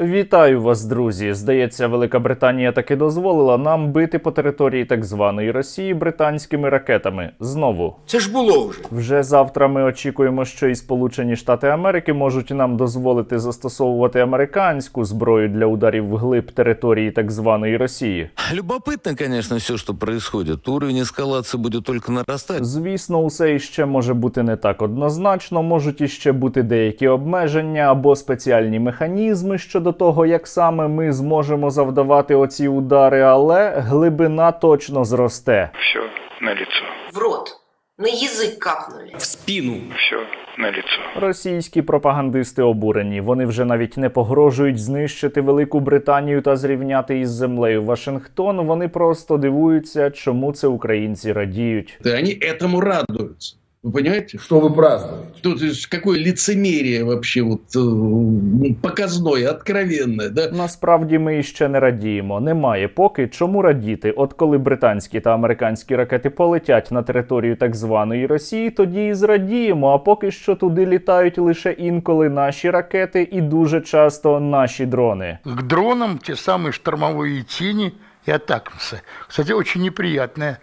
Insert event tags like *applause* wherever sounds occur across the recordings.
Вітаю вас, друзі. Здається, Велика Британія таки дозволила нам бити по території так званої Росії британськими ракетами. Знову Це ж було вже. вже завтра ми очікуємо, що і Сполучені Штати Америки можуть нам дозволити застосовувати американську зброю для ударів вглиб території так званої Росії. Любопытно, конечно, все, что происходит. Уровень эскалации будет только нарастать. Звісно, усе іще може бути не так однозначно, можуть іще бути деякі обмеження або спеціальні механізми щодо того, як саме ми зможемо завдавати оці удари, але глибина точно зросте. Все на лицо. в рот. На язык капнули. В спину. Все на лицо. Російські пропагандисти обурені. Вони вже навіть не погрожують знищити Велику Британію та зрівняти із землею Вашингтон. Вони просто дивуються, чому це українці радіють. Да они этому радуются. Вы понимаете? Что вы празднуете? Тут is какое лицемерие вообще вот э, показное, откровенное, да? Насправді ми іще не радіємо. Немає поки чому радіти. От коли британські та американські ракети полетять на територію так званої Росії, тоді і зрадіємо. А поки що туди літають лише інколи наші ракети і дуже часто наші дрони. к дронам те самые штормовые тени и атакамсы. Кстати, очень неприятное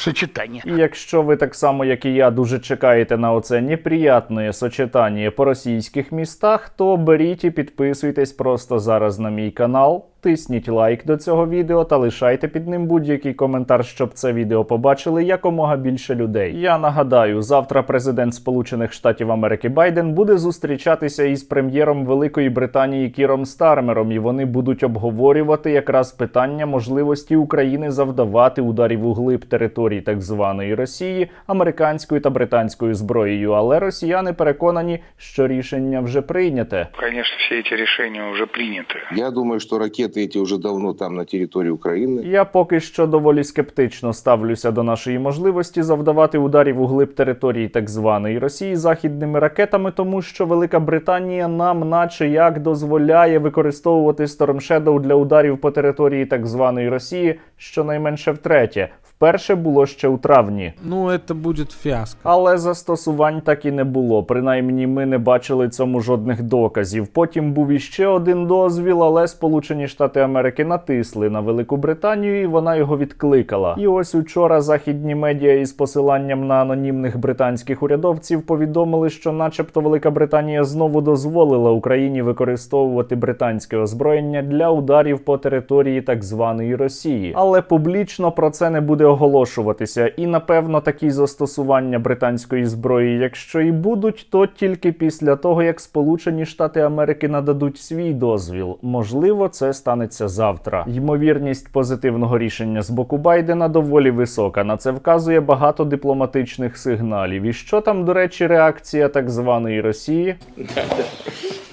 сочетание. І якщо ви так само, як і я, дуже чекаєте на оце неприятне сочетання по російських містах, то беріть і підписуйтесь просто зараз на мій канал Тисніть лайк до цього відео та лишайте під ним будь-який коментар, щоб це відео побачили якомога більше людей. Я нагадаю, завтра президент Сполучених Штатів Америки Байден буде зустрічатися із прем'єром Великої Британії Кіром Стармером, і вони будуть обговорювати якраз питання можливості України завдавати ударів у глиб території так званої Росії американською та британською зброєю. Але росіяни переконані, що рішення вже прийняте. Конечно, все эти решения уже приняты. Я думаю, что ракеты эти уже давно там на території України. Я поки що доволі скептично ставлюся до нашої можливості завдавати ударів у глиб території так званої Росії західними ракетами, тому що Велика Британія нам, наче як, дозволяє використовувати Storm Shadow для ударів по території так званої Росії щонайменше втретє. Вперше було ще у травні. Ну, это будет фиаско. Але застосувань так і не було. Принаймні, ми не бачили цьому жодних доказів. Потім був іще один дозвіл, але Сполучені Штати Америки натисли на Велику Британію, і вона його відкликала. І ось учора західні медіа із посиланням на анонімних британських урядовців повідомили, що, начебто, Велика Британія знову дозволила Україні використовувати британське озброєння для ударів по території так званої Росії. Але публічно про це не буде оголошуватися. І напевно такі застосування британської зброї, якщо і будуть, то тільки після того, як Сполучені Штати Америки нададуть свій дозвіл. Можливо, це станеться завтра. Ймовірність позитивного рішення з боку Байдена доволі висока. На це вказує багато дипломатичних сигналів. І що там, до речі, реакція так званої Росії? *laughs*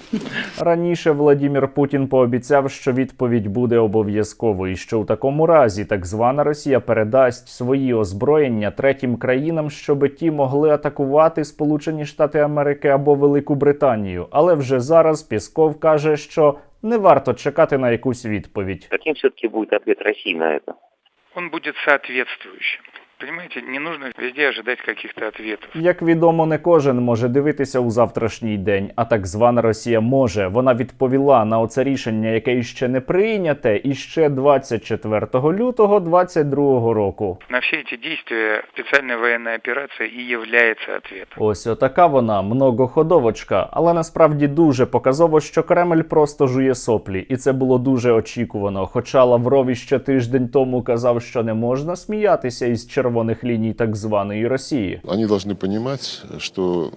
Раніше Владімір Путін пообіцяв, що відповідь буде обов'язковою, і що у такому разі так звана Росія передасть свої озброєння третім країнам, щоб ті могли атакувати Сполучені Штати Америки або Велику Британію. Але вже зараз Пісков каже, що не варто чекати на якусь відповідь. Каким все-таки будет ответ России на это? Он будет соответствующим. Понимаете, не нужно везде ожидать каких-то ответов. Як відомо, не кожен може дивитися у завтрашній день, а так звана Росія може. Вона відповіла на оце рішення, яке іще не прийняте, іще 24 лютого 22 року. На все эти действия специальная военная операция и является ответом. Ось отака вона многоходовочка, але насправді дуже показово, що Кремль просто жує соплі, і це було дуже очікувано. Хоча Лавров іще тиждень тому казав, що не можна сміятися із червоних ліній так званої Росії. Они должны понимать, что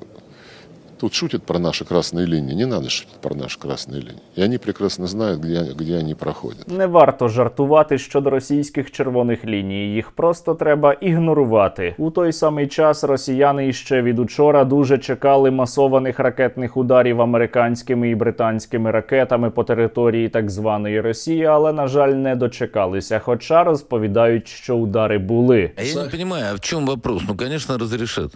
тут шутят про наши красные линии. Не надо шутить про наши красные линии. И они прекрасно знают, где, где они проходят. Не варто жартувати щодо російських червоних ліній. Їх просто треба ігнорувати. У той самий час росіяни іще від учора дуже чекали масованих ракетних ударів американськими і британськими ракетами по території так званої Росії, але на жаль не дочекалися. Хоча розповідають, що удари були. А я не понимаю, а в чем вопрос? Ну, конечно, разрешат.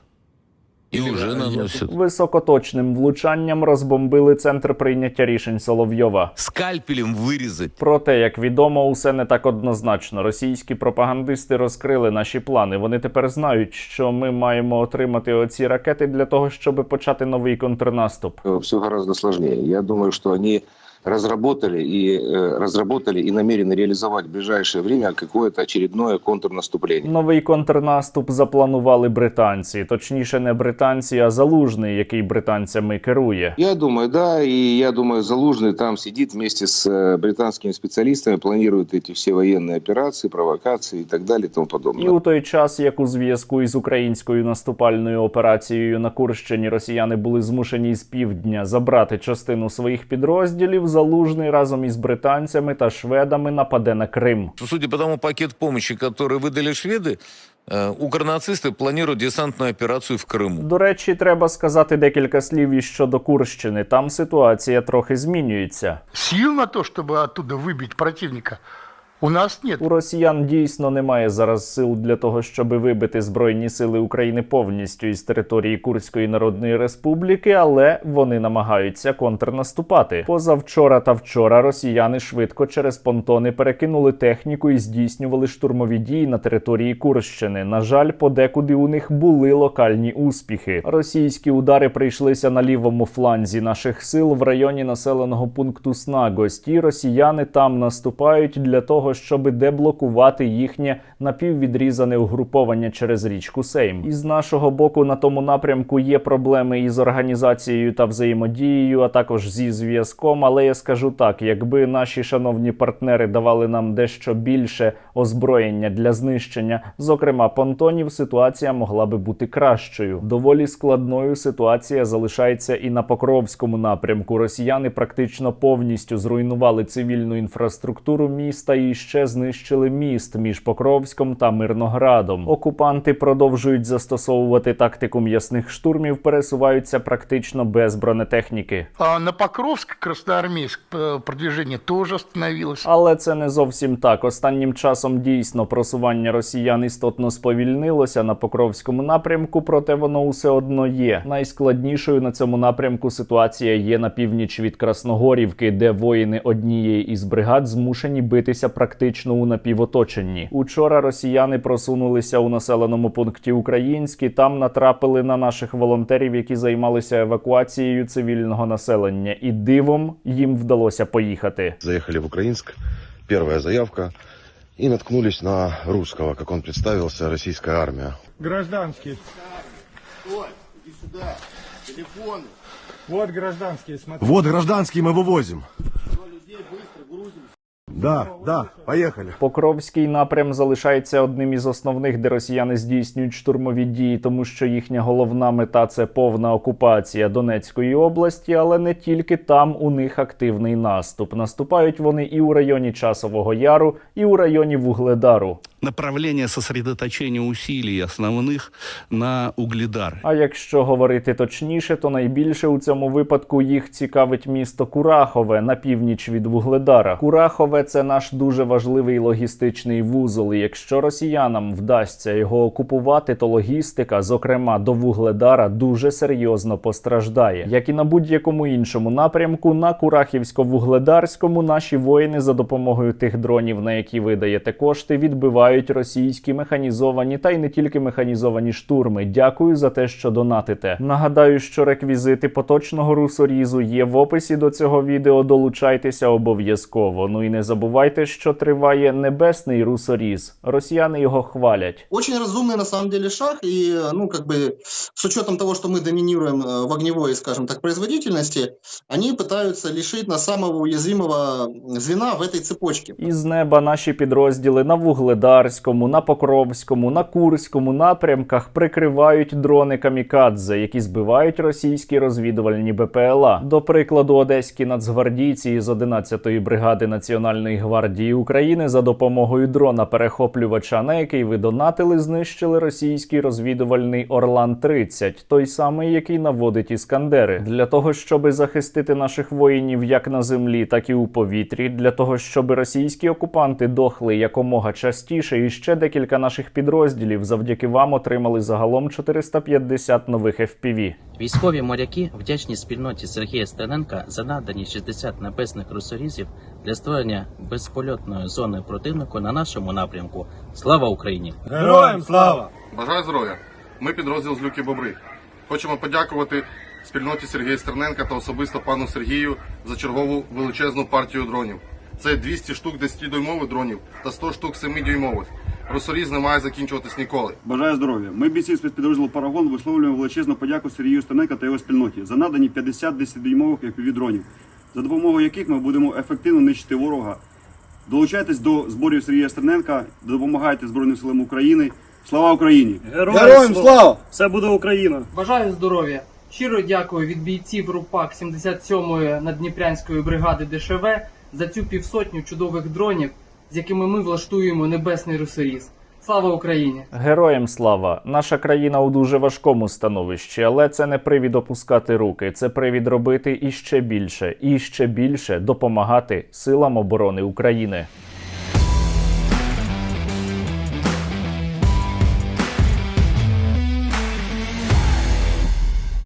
И вже наносять. Високоточним влучанням розбомбили центр прийняття рішень Соловйова. Скальпелем вирізать. Проте, як відомо, усе не так однозначно. Російські пропагандисти розкрили наші плани. Вони тепер знають, що ми маємо отримати оці ракети для того, щоб почати новий контрнаступ. Все гораздо складніше. Я думаю, что они разработали и, э, разработали и намерены реализовать в ближайшее время какое-то очередное контрнаступление. Новий контрнаступ запланували британці, точніше, не британці, а залужний, який британцями керує. Я думаю, да, и я думаю, Залужный там сидит вместе с э, британскими специалистами, планирует эти все военные операции, провокации и так далее и тому подобное. І у той час, як у зв'язку із українською наступальною операцією на Курщині росіяни були змушені з півдня забрати частину своїх підрозділів, залужний разом із британцями та шведами нападе на Крим. Судя по тому пакет помощи, который выдали шведы, э, укрнацисты планируют десантную операцию в Крыму. До речі, треба сказати декілька слів і щодо Курщини. Там ситуація трохи змінюється. Сил на то, чтобы оттуда выбить противника, у нас нет. У росіян дійсно немає зараз сил для того, щоб вибити збройні сили України повністю із території Курської Народної Республіки, але вони намагаються контрнаступати. Позавчора та вчора росіяни швидко через понтони перекинули техніку і здійснювали штурмові дії на території Курщини. На жаль, подекуди у них були локальні успіхи. Російські удари прийшлися на лівому фланзі наших сил в районі населеного пункту Снагость. Росіяни там наступають для того, щоб деблокувати їхнє напіввідрізане угруповання через річку Сейм. Із нашого боку на тому напрямку є проблеми із організацією та взаємодією, а також зі зв'язком. Але я скажу так: якби наші шановні партнери давали нам дещо більше озброєння для знищення, зокрема понтонів, ситуація могла би бути кращою. Доволі складною ситуація залишається і на Покровському напрямку. Росіяни практично повністю зруйнували цивільну інфраструктуру міста і ще знищили міст між Покровськом та Мирноградом. Окупанти продовжують застосовувати тактику м'ясних штурмів, пересуваються практично без бронетехніки. А на Покровск, Красноармейск э, продвижение тоже остановилось. Але це не зовсім так. Останнім часом дійсно просування росіян істотно сповільнилося на Покровському напрямку, проте воно усе одно є. Найскладнішою на цьому напрямку ситуація є на північ від Красногорівки, де воїни однієї із бригад змушені битися практично у напівоточенні. Учора росіяни просунулися у населеному пункті Український. Там натрапили на наших волонтерів, які займалися евакуацією цивільного населення, і дивом їм вдалося поїхати. Заехали в Украинск, первая заявка, и наткнулись на русского, как он представился, российская армия. Гражданский. Вот гражданские, смотри. Вот гражданский мы вывозим. Да, да, поїхали. Покровський напрям залишається одним із основних, де росіяни здійснюють штурмові дії, тому що їхня головна мета це повна окупація Донецької області, але не тільки там у них активний наступ. Наступають вони і у районі Часового Яру, і у районі Вугледару. Направление сосредоточения усилий основных на Угледар. А якщо говорити точніше, то найбільше у цьому випадку їх цікавить місто Курахове на північ від Вугледара. Курахове це наш дуже важливий логістичний вузол. І якщо росіянам вдасться його окупувати, то логістика, зокрема до Вугледара, дуже серйозно постраждає. Як і на будь-якому іншому напрямку, на Курахівсько-Вугледарському наші воїни за допомогою тих дронів, на які ви даєте кошти, відбивають російські механізовані та й не тільки механізовані штурми. Дякую за те, що донатите. Нагадаю, що реквізити поточного русорізу є в описі до цього відео. Долучайтеся обов'язково. Ну і не забувайте, що триває небесний русоріз. Росіяни його хвалять. Очень разумный на самом деле шаг, и, ну, как бы, с учетом того, что мы доминируем э, в огневой, скажем так, производительности, они пытаются лишить нас самого уязвимого звена в этой цепочке. Із неба наші підрозділи на Вугледарському, на Покровському, на Курському напрямках прикривають дрони камікадзе, які збивають російські розвідувальні БПЛА. До прикладу, одеські нацгвардійці із 11-ї бригади Національної гвардії України за допомогою дрона перехоплювача, на який ви донатили, знищили російський розвідувальний Орлан 30 той самий, який наводить іскандери, для того, щоб захистити наших воїнів як на землі, так і у повітрі, для того, щоб російські окупанти дохли якомога частіше, і ще декілька наших підрозділів завдяки вам отримали загалом 450 нових FPV. Військові моряки вдячні спільноті Сергія Стененка за надані 60 небесних русорізів для створення безпольотної зони противнику на нашому напрямку. Слава Україні! Героям слава! Бажаю здоров'я. Ми підрозділ з Люки Бобри. Хочемо подякувати спільноті Сергія Стерненка та особисто пану Сергію за чергову величезну партію дронів. Це 200 штук 10-дюймових дронів та 100 штук 7-дюймових. Росоріз не має закінчуватись ніколи. Бажаю здоров'я. Ми бійці спецпідрозділу Парагон висловлюємо величезну подяку Сергію Стерненка та його спільноті за надані 50 10-дюймових FPV дронів, за допомогою яких ми будемо ефективно нищити ворога. Долучайтесь до зборів Сергія Стерненка, допомагайте Збройним силам України. Слава Україні! Героям слава! Все буде Україна! Бажаю здоров'я! Щиро дякую від бійців РУПАК 77-ї наддніпрянської бригади ДШВ за цю півсотню чудових дронів, з якими ми влаштуємо небесний русоріз. Слава Україні! Героям слава! Наша країна у дуже важкому становищі, але це не привід опускати руки. Це привід робити іще більше і ще більше допомагати силам оборони України.